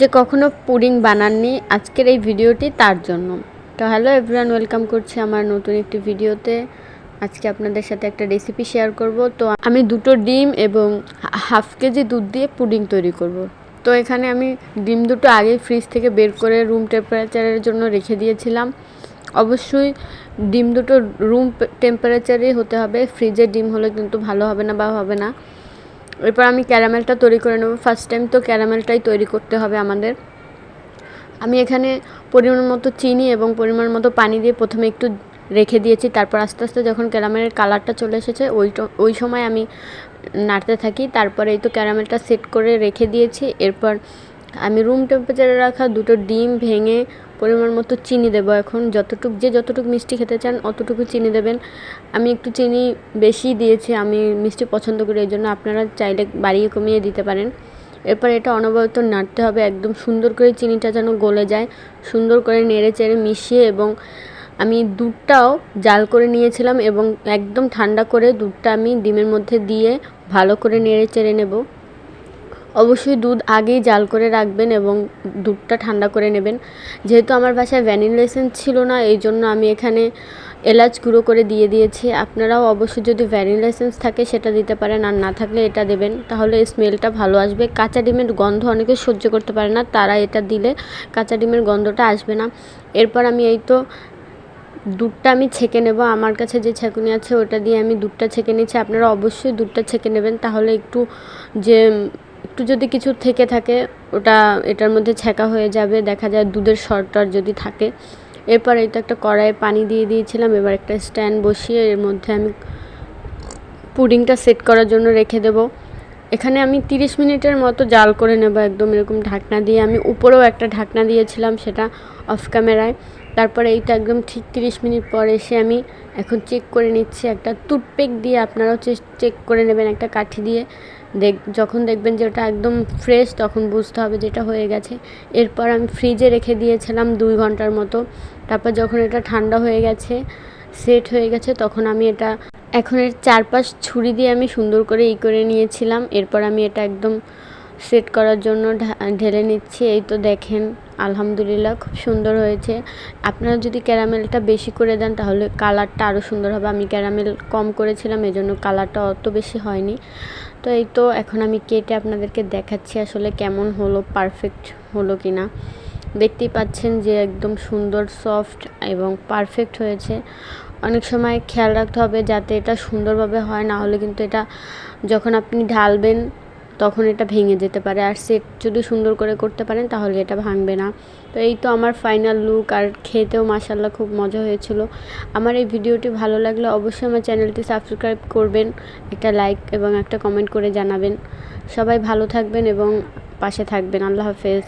যে কখনো পুডিং বানাননি আজকের এই ভিডিওটি তার জন্য। তো হ্যালো এভরিওয়ান ওয়েলকাম করছি আমার নতুন একটি ভিডিওতে। আজকে আপনাদের সাথে একটা রেসিপি শেয়ার করব। তো আমি দুটো ডিম এবং হাফ কেজি দুধ দিয়ে পুডিং তৈরি করব। তো এখানে আমি ডিম দুটো আগেই ফ্রিজ থেকে বের করে রুম টেম্পারেচারের জন্য রেখে দিয়েছিলাম। অবশ্যই ডিম দুটো রুম টেম্পারেচারেই হতে হবে। ফ্রিজের ডিম হলে কিন্তু ভালো হবে না বা হবে না। এরপর আমি ক্যারামেলটা তৈরি করে নেব। ফার্স্ট টাইম তো ক্যারামেলটাই তৈরি করতে হবে আমাদের। আমি এখানে পরিমাণ মতো চিনি এবং পরিমাণ মতো পানি দিয়ে প্রথমে একটু রেখে দিয়েছি। তারপর আস্তে আস্তে যখন ক্যারামেলের কালারটা চলে এসেছে, ওই ওই সময় আমি নাড়তে থাকি। তারপরে এই তো ক্যারামেলটা সেট করে রেখে দিয়েছি। এরপর আমি রুম টেম্পারেচারে রাখা দুটো ডিম ভেঙে পরিমাণ মতো চিনি দেবো এখন। যতটুকু যে যতটুকু মিষ্টি খেতে চান, অতটুকু চিনি দেবেন। আমি একটু চিনি বেশি দিয়েছি, আমি মিষ্টি পছন্দ করি, এই জন্য আপনারা চাইলে বাড়িয়ে কমিয়ে দিতে পারেন। এরপর এটা অনবরত নাড়তে হবে, একদম সুন্দর করে চিনিটা যেন গলে যায়, সুন্দর করে নেড়ে চেড়ে মিশিয়ে এবং আমি দুধটাও জাল করে নিয়েছিলাম এবং একদম ঠান্ডা করে দুধটা আমি ডিমের মধ্যে দিয়ে ভালো করে নেড়ে চেড়ে নেব। অবশ্যই দুধ আগেই জাল করে রাখবেন এবং দুধটা ঠান্ডা করে নেবেন। যেহেতু আমার বাসায় ভ্যানিলা এসেন্স ছিল না, এই জন্য আমি এখানে এলাচ গুঁড়ো করে দিয়ে দিয়েছি। আপনারাও অবশ্যই যদি ভ্যানিলা এসেন্স থাকে সেটা দিতে পারেন, আর না থাকলে এটা দেবেন। তাহলে স্মেলটা ভালো আসবে। কাঁচা ডিমের গন্ধ অনেকে সহ্য করতে পারে না, তারা এটা দিলে কাঁচা ডিমের গন্ধটা আসবে না। এরপর আমি এই তো দুধটা আমি ছেঁকে নেব। আমার কাছে যে ছেঁকুনি আছে ওটা দিয়ে আমি দুধটা ছেঁকে নিচ্ছি। আপনারা অবশ্যই দুধটা ছেঁকে নেবেন। তাহলে একটু যে একটু যদি কিছু থেকে থাকে, ওটা এটার মধ্যে ছেঁকা হয়ে যাবে। দেখা যায় দুধের শর্টর যদি থাকে। এরপর এই তো একটা কড়াইয়ে পানি দিয়ে দিয়েছিলাম। এবার একটা স্ট্যান্ড বসিয়ে এর মধ্যে আমি পুডিংটা সেট করার জন্য রেখে দেব। এখানে আমি তিরিশ মিনিটের মতো জাল করে নেব একদম এরকম ঢাকনা দিয়ে। আমি উপরেও একটা ঢাকনা দিয়েছিলাম সেটা অফ ক্যামেরায়। তারপরে এইটা একদম ঠিক তিরিশ মিনিট পর এসে আমি এখন চেক করে নিচ্ছি। একটা টুথপেক দিয়ে আপনারাও চেক করে নেবেন একটা কাঠি দিয়ে। দেখ, যখন দেখবেন যে ওটা একদম ফ্রেশ তখন বুঝতে হবে যেটা হয়ে গেছে। এরপর আমি ফ্রিজে রেখে দিয়েছিলাম দুই ঘণ্টার মতো। তারপর যখন এটা ঠান্ডা হয়ে গেছে সেট হয়ে গেছে, তখন আমি এটা, এখন এর চারপাশ ছুরি দিয়ে আমি সুন্দর করে ই করে নিয়েছিলাম। এরপর আমি এটা একদম সেট করার জন্য ঢেলে নিচ্ছি। এই তো দেখেন, আলহামদুলিল্লাহ খুব সুন্দর হয়েছে। আপনারা যদি ক্যারামেলটা বেশি করে দেন, তাহলে কালারটা আরও সুন্দর হবে। আমি ক্যারামেল কম করেছিলাম, এজন্য কালারটা অত বেশি হয়নি। তো এই তো এখন আমি কেটে আপনাদেরকে দেখাচ্ছি আসলে কেমন হলো, পারফেক্ট হলো কি না দেখতেই পাচ্ছেন যে একদম সুন্দর, সফট এবং পারফেক্ট হয়েছে। অনেক সময় খেয়াল রাখতে হবে যাতে এটা সুন্দরভাবে হয়, না হলে কিন্তু এটা যখন আপনি ঢালবেন তখন এটা ভেঙে যেতে পারে আর সেট যদি সুন্দর করে করতে পারেন তাহলে এটা ভাঙবে না। তো এই তো আমার ফাইনাল লুক আর খেতেও মাসাল্লাহ খুব মজা হয়েছিল। আমার এই ভিডিওটি ভালো লাগলে অবশ্যই আমার চ্যানেলটি সাবস্ক্রাইব করবেন, একটা লাইক এবং একটা কমেন্ট করে জানাবেন। সবাই ভালো থাকবেন এবং পাশে থাকবেন। আল্লাহ হাফেজ।